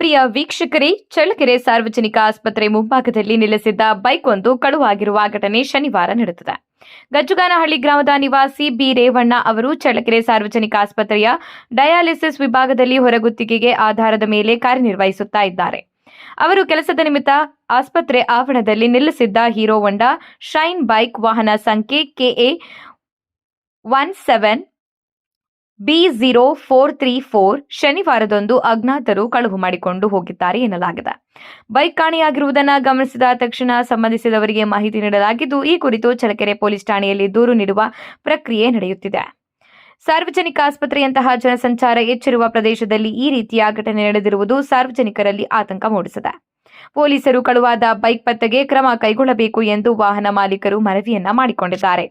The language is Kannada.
ಪ್ರಿಯ ವೀಕ್ಷಕರೇ, ಚಳ್ಳಕೆರೆ ಸಾರ್ವಜನಿಕ ಆಸ್ಪತ್ರೆ ಮುಂಭಾಗದಲ್ಲಿ ನಿಲ್ಲಿಸಿದ್ದ ಬೈಕ್ ಒಂದು ಕಳುವಾಗಿರುವ ಘಟನೆ ಶನಿವಾರ ನಡೆದಿದೆ. ಗಜ್ಜುಗಾನಹಳ್ಳಿ ಗ್ರಾಮದ ನಿವಾಸಿ ಬಿ. ರೇವಣ್ಣ ಅವರು ಚಳ್ಳಕೆರೆ ಸಾರ್ವಜನಿಕ ಆಸ್ಪತ್ರೆಯ ಡಯಾಲಿಸಿಸ್ ವಿಭಾಗದಲ್ಲಿ ಹೊರಗುತ್ತಿಗೆಗೆ ಆಧಾರದ ಮೇಲೆ ಕಾರ್ಯನಿರ್ವಹಿಸುತ್ತಾ ಇದ್ದಾರೆ. ಅವರು ಕೆಲಸದ ನಿಮಿತ್ತ ಆಸ್ಪತ್ರೆ ಆವರಣದಲ್ಲಿ ನಿಲ್ಲಿಸಿದ್ದ ಹೀರೋ ಹೊಂಡಾ ಶೈನ್ ಬೈಕ್ ವಾಹನ ಸಂಖ್ಯೆ K A one seven B zero four three four ಶನಿವಾರದಂದು ಅಜ್ಞಾತರು ಕಳವು ಮಾಡಿಕೊಂಡು ಹೋಗಿದ್ದಾರೆ ಎನ್ನಲಾಗಿದೆ. ಬೈಕ್ ಕಾಣೆಯಾಗಿರುವುದನ್ನು ಗಮನಿಸಿದ ತಕ್ಷಣ ಸಂಬಂಧಿಸಿದವರಿಗೆ ಮಾಹಿತಿ ನೀಡಲಾಗಿದ್ದು, ಈ ಕುರಿತು ಚಳಕೆರೆ ಪೊಲೀಸ್ ಠಾಣೆಯಲ್ಲಿ ದೂರು ನೀಡುವ ಪ್ರಕ್ರಿಯೆ ನಡೆಯುತ್ತಿದೆ. ಸಾರ್ವಜನಿಕ ಆಸ್ಪತ್ರೆಯಂತಹ ಜನಸಂಚಾರ ಹೆಚ್ಚಿರುವ ಪ್ರದೇಶದಲ್ಲಿ ಈ ರೀತಿಯ ಘಟನೆ ನಡೆದಿರುವುದು ಸಾರ್ವಜನಿಕರಲ್ಲಿ ಆತಂಕ ಮೂಡಿಸಿದೆ. ಪೊಲೀಸರು ಕಳುವಾದ ಬೈಕ್ ಪತ್ತೆಗೆ ಕ್ರಮ ಕೈಗೊಳ್ಳಬೇಕು ಎಂದು ವಾಹನ ಮಾಲೀಕರು ಮನವಿಯನ್ನ ಮಾಡಿಕೊಂಡಿದ್ದಾರೆ.